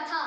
गाथा.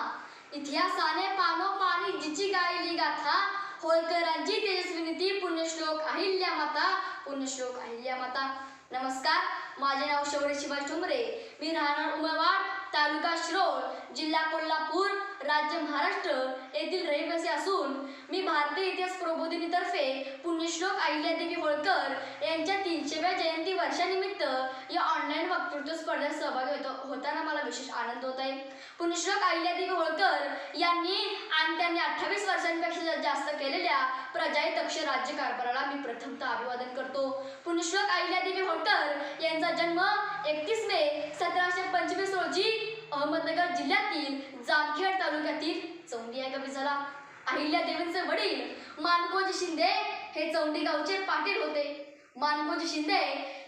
इतिहासाने पानोपानी जिची गायली गाथा. होळकरांची तेजस्वी पुण्यश्लोक अहिल्या माता पुण्यश्लोक अहिल्या माता. नमस्कार माझे नाव शौर्य शिवाय ठुमरे. मी राहणार उमरवाड तालुका शिरोळ जिल्हा कोल्हापूर राज्य महाराष्ट्र येथील रहिवासी असून मी भारतीय इतिहास प्रबोधिनीतर्फे पुण्यश्लोक अहिल्यादेवी होळकर यांच्या तीनशेव्या जयंती वर्षानिमित्त या ऑनलाईन वक्तृत्व स्पर्धेत सहभागी होतो होताना मला विशेष आनंद होत आहे पुण्यश्लोक अहिल्यादेवी होळकर यांनी आणि त्यांनी अठ्ठावीस वर्षांपेक्षा जास्त केलेल्या प्रजाही राज्य कारभाराला मी प्रथमतः अभिवादन करतो. पुण्यश्लोक अहिल्यादेवी होळकर यांचा जन्म एकतीस मे सतराशे पंचवीस रोजी अहमदनगर जिल्ह्यातील जामखेड तालुक्यातील चौंडी या गावी झाला. अहिल्यादेवींचे वडील मानकोजी शिंदे हे चौंडी गावचे पाटील होते. मानकोजी शिंदे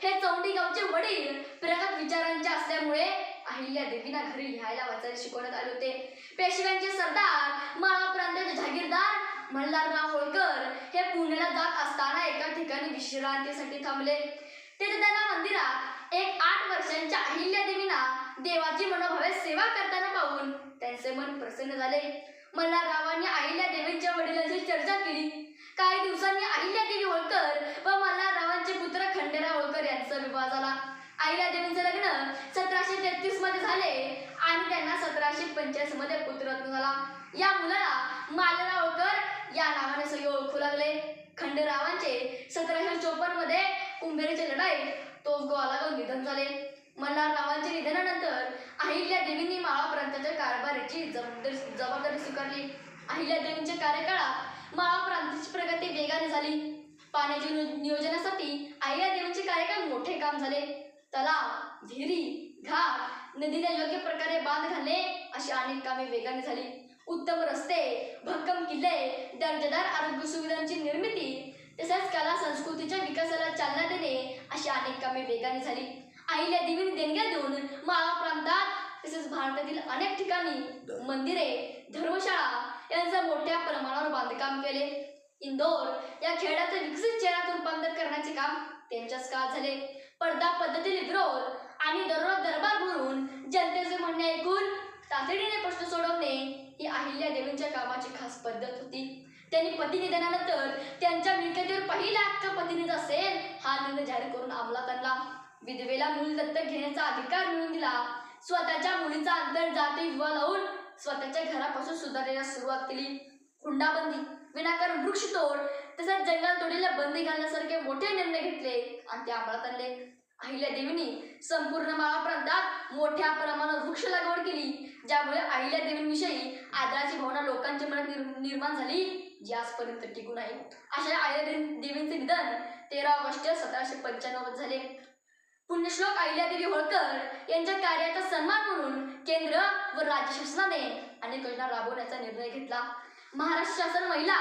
हे चौंडी गावचे वडील. प्रगत विचारांचे असल्यामुळे अहिल्या देवीना घरी लिहायला वाचायला शिकवण्यात आले होते. पेशव्यांचे सरदार माळा प्रांताचे जागीरदार मल्हारराव होळकर हे पुण्याला जात असताना एका ठिकाणी विश्रांतीसाठी थांबले. तेथे त्यांना मंदिरात एक आठ वर्षांच्या अहिल्या देवीना देवाची मनोभावे सेवा करताना पाहून त्यांचे मन प्रसन्न झाले. मल्हाररावांनी अहिल्या देवींच्या वडिलांशी चर्चा केली. काही दिवसांनी अहिल्या देवी होळकर व यांचा विवाह झाला. आईला देवींचे लग्न सतराशे तेहतीसमध्ये झाले आणि त्यांना सतराशे पंच्याऐंशी मध्ये पुत्ररत्न झाला. या मुलाला मालरावकर या नावाने सगळे ओळखू लागले. खंडेरावांचे सतराशे चोपन्नमध्ये कुंभेरीची लढाई तोफगोवाला जाऊन निधन झाले. मल्हाररावांच्या निधनानंतर अहिल्या देवींनी माळा प्रांताच्या कारभाराची जबाबदारी जबाबदारी स्वीकारली. अहिल्या देवींच्या कार्यकाळात माळा प्रांताची प्रगती वेगाने झाली. पाण्याच्या नियोजनासाठी अहिल्या देवींचे कार्यक्रम मोठे काम झाले. तलाव विहिरी घाट नदीला योग्य प्रकारे बांध घालणे अशी अनेक कामे वेगाने झाली. उत्तम रस्ते भक्कम किल्ले दर्जेदार आरोग्य सुविधांची निर्मिती तसेच कला संस्कृतीच्या विकासाला चालना देणे अशी अनेक कामे वेगाने झाली. आईला देवीने देणग्या देऊन माळा प्रांतात तसेच भारतातील अनेक ठिकाणी मंदिरे धर्मशाळा यांचा मोठ्या प्रमाणावर बांधकाम केले. इंदोर या खेळाचं विकसित शहरात रूपांतर करण्याचे काम त्यांच्याच काळात झाले. पडदा पद्धतीने विरोध आणि दररोज दरबार भरून जनतेचे म्हणणे ऐकून तातडीने प्रश्न सोडवणे ही अहिल्या देवींच्या कामाची खास पद्धत होती. त्यांनी पती निधनानंतर त्यांच्या मिळकतीवर पहिला हक्क पतीनेच असेल हा निर्णय जाहीर करून अंमलात आणला विधवेला मूल दत्तक घेण्याचा अधिकार मिळवून दिला. स्वतःच्या मुलीचा अंतर जाती विवाह लावून स्वतःच्या घरापासून सुधारण्यास सुरुवात केली. हुंडाबंदी विनाकारण वृक्षतोड तसंच जंगल तोडीला बंदी घालण्यासारखे मोठे निर्णय घेतले आणि ते अंमलात आणले अहिल्या देवींनी संपूर्ण मावा प्रांतात मोठ्या प्रमाणात वृक्ष लागवड केली ज्यामुळे अहिल्या देवींविषयी आदराची भावना लोकांच्या मनात निर्माण झाली जी आजपर्यंत टिकून आहे. अशा अहिल्या देवींचे निधन तेरा ऑगस्ट सतराशे पंच्याण्णव झाले. पुण्यश्लोक अहिल्यादेवी होळकर यांच्या कार्याचा सन्मान म्हणून केंद्र व राज्य शासनाने अनेक योजना राबवण्याचा निर्णय घेतला. महाराष्ट्र शासन महिला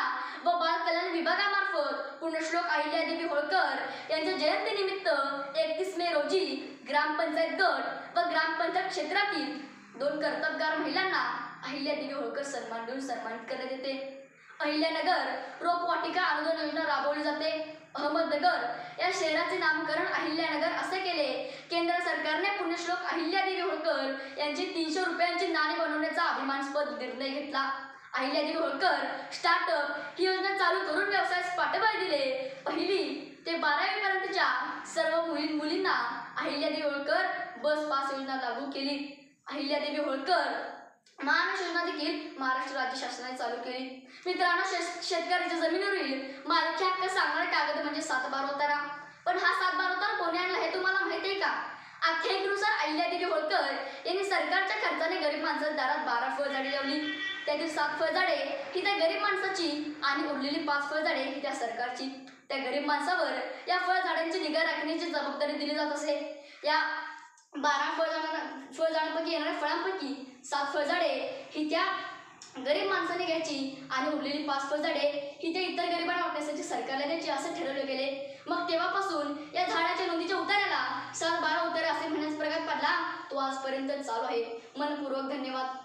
व बाल कल्याण विभागामार्फत पुण्यश्लोक अहिल्यादेवी होळकर यांच्या जयंतीनिमित्त एकतीस मे रोजी ग्रामपंचायत गट व ग्रामपंचायत क्षेत्रातील दोन कर्तबगार महिलांना अहिल्यादेवी होळकर सन्मान देऊन सन्मानित करण्यात येते. अहिल्यानगर रोपवाटिका अनुदान योजना राबवली जाते. अहमदनगर या शहराचे नामकरण अहिल्यानगर असे केले. केंद्र सरकारने पुण्यश्लोक अहिल्यादेवी होळकर यांची तीनशे रुपयांची नाणी बनवण्याचा अभिमानास्पद निर्णय घेतला. अहिल्यादेवी होळकर स्टार्टअप ही योजना चालू करून व्यवसायास पाठबळ दिले. पहिली ते बारावी पर्यंतच्या सर्व मुली मुलींना अहिल्यादेवी होळकर बस पास योजना लागू केली. अहिल्यादेवी होळकर महानस योजना देखील महाराष्ट्र राज्य शासनाने चालू केली. मित्रांनो शेत शेतकऱ्याच्या जमिनीवरील मालकी हक्क सांगणारे कागद म्हणजे सात बार उतारा. पण हा सात बार उतारा कोणी आणला हे तुम्हाला माहिती आहे का? आख्यायिकेनुसार अहिल्यादेवी होळकर यांनी सरकारच्या खर्चाने गरीब माणसाच्या दारात बारा फळ फळझाडे लावली. त्यातील सात फळझाडे ही त्या गरीब माणसाची आणि उरलेली पाच फळझाडे ही त्या सरकारची. त्या गरीब माणसावर या फळझाडांची निगा राखण्याची जबाबदारी दिली जात असे. या बारा फळझाडांना फळझाडांपैकी येणाऱ्या फळांपैकी सात फळझाडे ही त्या गरीब माणसाने घ्यायची आणि उरलेली पाच फळझाडे ही त्या इतर गरिबांना वाटण्यासाठी सरकारला द्यायची असं ठरवले गेले. मग तेव्हापासून या झाडाच्या नोंदीच्या उतार्याला सात बारा उतारे असे म्हणण्याचा प्रकार पडला. तो आजपर्यंत चालू आहे. मनपूर्वक धन्यवाद.